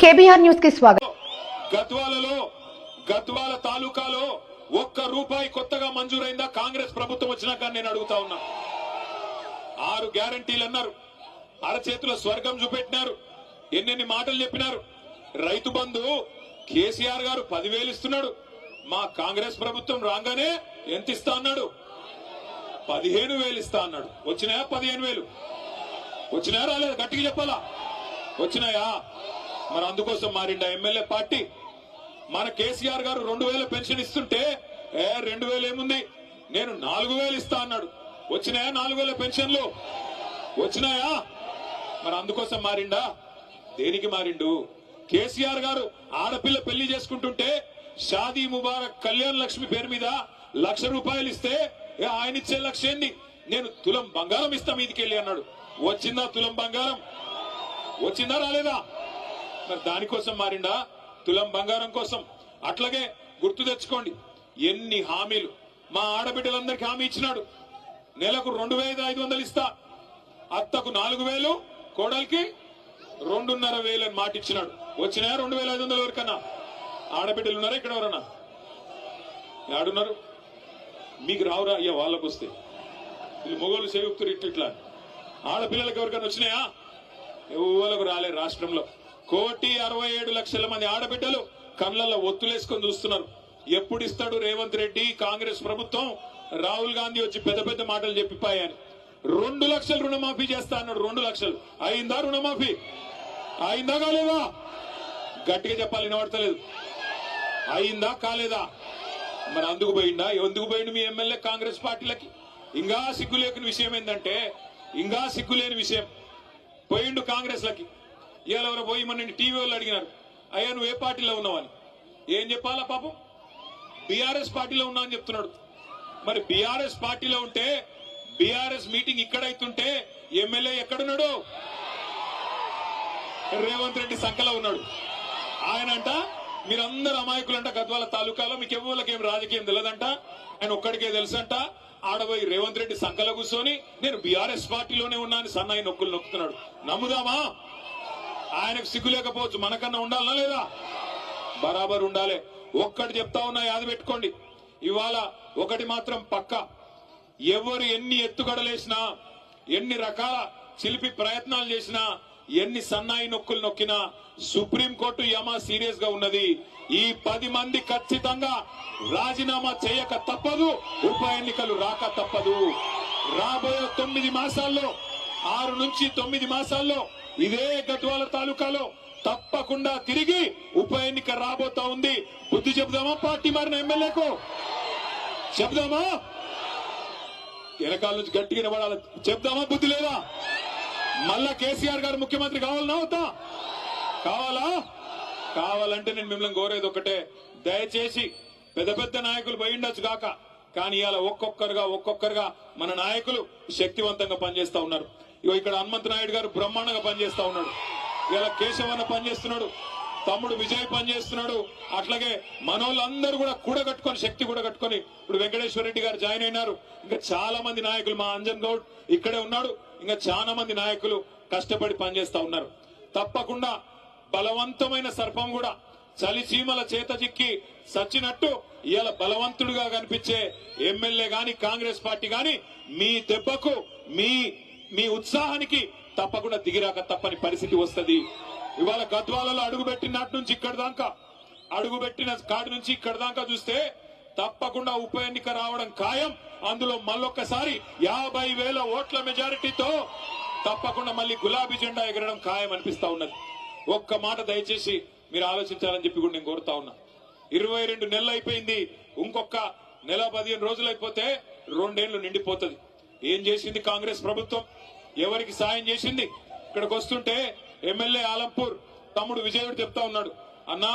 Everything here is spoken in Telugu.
కేబీఆర్ న్యూస్కి స్వాగతం. గద్వాలలో గద్వాల తాలూకాలో ఒక్క రూపాయి కొత్తగా మంజూరైందా? కాంగ్రెస్ ప్రభుత్వం వచ్చినాక నేను అడుగుతా ఉన్నా. ఆరు గ్యారంటీలు అన్నారు. అరచేతిలో స్వర్గం చూపెట్టినారు. ఎన్నెన్ని మాటలు చెప్పినారు. రైతు బంధు కేసీఆర్ గారు పదివేలు ఇస్తున్నాడు. మా కాంగ్రెస్ ప్రభుత్వం రాగానే ఎంత ఇస్తా అన్నాడు? పదిహేను వేలు ఇస్తా అన్నాడు. వచ్చినాయా? పదిహేను వేలు. వచ్చినాయా? రాలేదు? గట్టిగా చెప్పాలా? వచ్చినాయా? మరి అందుకోసం మారిండా ఎమ్మెల్యే పార్టీ. మన కేసీఆర్ గారు రెండు వేల పెన్షన్ ఇస్తుంటే ఏ రెండు వేలు ఏముంది? నేను నాలుగు వేలు ఇస్తా అన్నాడు. వచ్చినాయా నాలుగు వేల పెన్షన్లు? వచ్చినాయా? మరి అందుకోసం మారిండా దేనికి మారిండు? కేసీఆర్ గారు ఆడపిల్ల పెళ్ళి చేసుకుంటుంటే షాదీ ముబారక్ కళ్యాణ్ లక్ష్మి పేరు మీద లక్ష రూపాయలు ఇస్తే ఆయన ఇచ్చే లక్ష ఏంది? నేను తులం బంగారం ఇస్తా మీదికి వెళ్ళి అన్నాడు. వచ్చిందా తులం బంగారం? వచ్చిందా రాలేదా? మరి దానికోసం మారిండా? తులం బంగారం కోసం. అట్లాగే గుర్తు తెచ్చుకోండి ఎన్ని హామీలు. మా ఆడబిడ్డలందరికీ హామీ ఇచ్చినాడు. నెలకు రెండు వేల ఐదు వందలు ఇస్తా. అత్తకు నాలుగు వేలు కోడలికి రెండున్నర వేలు అని మాట ఇచ్చినాడు. వచ్చినాయా రెండు వేల ఐదు వందల వరకన్నా ఆడబిడ్డలు ఉన్నారా ఇక్కడ ఎవరన్నా? ఆడున్నారు మీకు రావురా అయ్యా వాళ్ళకు వస్తే. వీళ్ళు మొగోళ్ళు చేయుక్తురు ఇట్లా ఇట్లా. ఆడపిల్లలకు ఎవరికైనా వచ్చినాయా? ఎవరికి రాలే రాష్ట్రంలో. కోటి అరవై ఏడు లక్షల మంది ఆడబిడ్డలు కళ్ళల్లో ఒత్తులేసుకొని చూస్తున్నారు. ఎప్పుడు ఇస్తాడు రేవంత్ రెడ్డి? కాంగ్రెస్ ప్రభుత్వం రాహుల్ గాంధీ వచ్చి పెద్ద పెద్ద మాటలు చెప్పిపోయాయని రెండు లక్షలు రుణమాఫీ చేస్తా అన్నాడు రెండు లక్షలు. అయిందా రుణమాఫీ? అయిందా కాలేదా? గట్టిగా చెప్పాలి వినబడతలేదు అయిందా కాలేదా? మరి అందుకు పోయిందా ఎందుకు పోయిండు మీ ఎమ్మెల్యే కాంగ్రెస్ పార్టీలకి? ఇంకా సిగ్గులేని విషయం ఏంటంటే ఇంకా సిగ్గులేని విషయం. పోయిండు కాంగ్రెస్ లకి ఇవాళ ఎవరో పోయి మన టీవీ వాళ్ళు అడిగినారు. అయ్యా నువ్వు ఏ పార్టీలో ఉన్నావని ఏం చెప్పాలా పాపం? బీఆర్ఎస్ పార్టీలో ఉన్నా అని చెప్తున్నాడు. మరి బీఆర్ఎస్ పార్టీలో ఉంటే బీఆర్ఎస్ మీటింగ్ ఇక్కడైతుంటే ఎమ్మెల్యే ఎక్కడున్నాడు? రేవంత్ రెడ్డి సంఖలో ఉన్నాడు. ఆయన అంట మీరందరు అమాయకులంట గద్వాల తాలూకాలో మీకు ఎవరికి ఏం రాజకీయం తెలియదంట ఆయన ఒక్కడికే తెలుసంట ఆడబోయి రేవంత్ రెడ్డి సంఖలో కూర్చొని నేను బీఆర్ఎస్ పార్టీలోనే ఉన్నాను సన్నాయి నొక్కులు నొక్కుతున్నాడు. నమ్ముదామా? ఆయనకు సిగ్గు లేకపోవచ్చు. మనకన్నా ఉండాలనా లేదా? బరాబర్ ఉండాలి. ఒక్కటి చెప్తా ఉన్నా యాద పెట్టుకోండి. ఇవాళ ఒకటి మాత్రం పక్క. ఎవరు ఎన్ని ఎత్తుగడలేసినా ఎన్ని రకాల చిలిపి ప్రయత్నాలు చేసినా ఎన్ని సన్నాయి నొక్కులు నొక్కినా సుప్రీంకోర్టు యమా సీరియస్గా ఉన్నది. ఈ పది మంది ఖచ్చితంగా రాజీనామా చేయక తప్పదు ఉప ఎన్నికలు రాక తప్పదు. రాబోయే తొమ్మిది మాసాల్లో ఆరు నుంచి తొమ్మిది మాసాల్లో ఇదే గద్వాల తాలూకాలో తప్పకుండా తిరిగి ఉప ఎన్నిక రాబోతా ఉంది. బుద్ధి చెబుదామా? పార్టీ మారిన ఎమ్మెల్యేకు? చెప్దామా వెనకాల నుంచి గట్టిగా నిలబడాలి చెప్దామా బుద్ధి లేదా? మళ్ళా కేసీఆర్ గారు ముఖ్యమంత్రి కావాలన్నా అవుతా కావాలా? కావాలంటే నేను మిమ్మల్ని కోరేది ఒకటే దయచేసి పెద్ద పెద్ద నాయకులు పోయిండొచ్చు కాక. కానీ ఇలా ఒక్కొక్కరుగా ఒక్కొక్కరుగా మన నాయకులు శక్తివంతంగా పనిచేస్తా ఉన్నారు. ఇగో ఇక్కడ హనుమంత్ నాయుడు గారు బ్రహ్మాండంగా పనిచేస్తా ఉన్నాడు. ఇలా కేశవన్న పనిచేస్తున్నాడు. తమ్ముడు విజయ్ పనిచేస్తున్నాడు. అట్లాగే మనోళ్ళందరూ కూడా కూడగట్టుకొని శక్తి కూడగట్టుకొని ఇప్పుడు వెంకటేశ్వర రెడ్డి గారు జాయిన్ అయినారు. ఇంకా చాలా మంది నాయకులు మా అంజన్ గౌడ్ ఇక్కడే ఉన్నాడు. ఇంకా చాలా మంది నాయకులు కష్టపడి పనిచేస్తా ఉన్నారు. తప్పకుండా బలవంతమైన సర్పం కూడా చలి చీమల చేత చిక్కి సచ్చినట్టు ఇలా బలవంతుడుగా కనిపించే ఎమ్మెల్యే గాని కాంగ్రెస్ పార్టీ గాని మీ దెబ్బకు మీ మీ ఉత్సాహానికి తప్పకుండా దిగిరాక తప్పని పరిస్థితి వస్తుంది. ఇవాళ గద్వాలలో అడుగు పెట్టినట్టు నుంచి ఇక్కడ దాకా అడుగు పెట్టిన కాడి నుంచి ఇక్కడ దాకా చూస్తే తప్పకుండా ఉప ఎన్నిక రావడం ఖాయం. అందులో మళ్ళొక్కసారి యాభై వేల ఓట్ల మెజారిటీతో తప్పకుండా మళ్ళీ గులాబీ జెండా ఎగరడం ఖాయం అనిపిస్తా ఉన్నది. ఒక్క మాట దయచేసి మీరు ఆలోచించాలని చెప్పి కూడా నేను కోరుతా ఉన్నా. ఇరవై రెండు నెలలు అయిపోయింది. ఇంకొక నెల పదిహేను రోజులు అయిపోతే రెండేళ్ళు నిండిపోతుంది. ఏం చేసింది కాంగ్రెస్ ప్రభుత్వం? ఎవరికి సాయం చేసింది? ఇక్కడికి వస్తుంటే ఎమ్మెల్యే ఆలంపూర్ తమ్ముడు విజయుడు చెప్తా ఉన్నాడు. అన్నా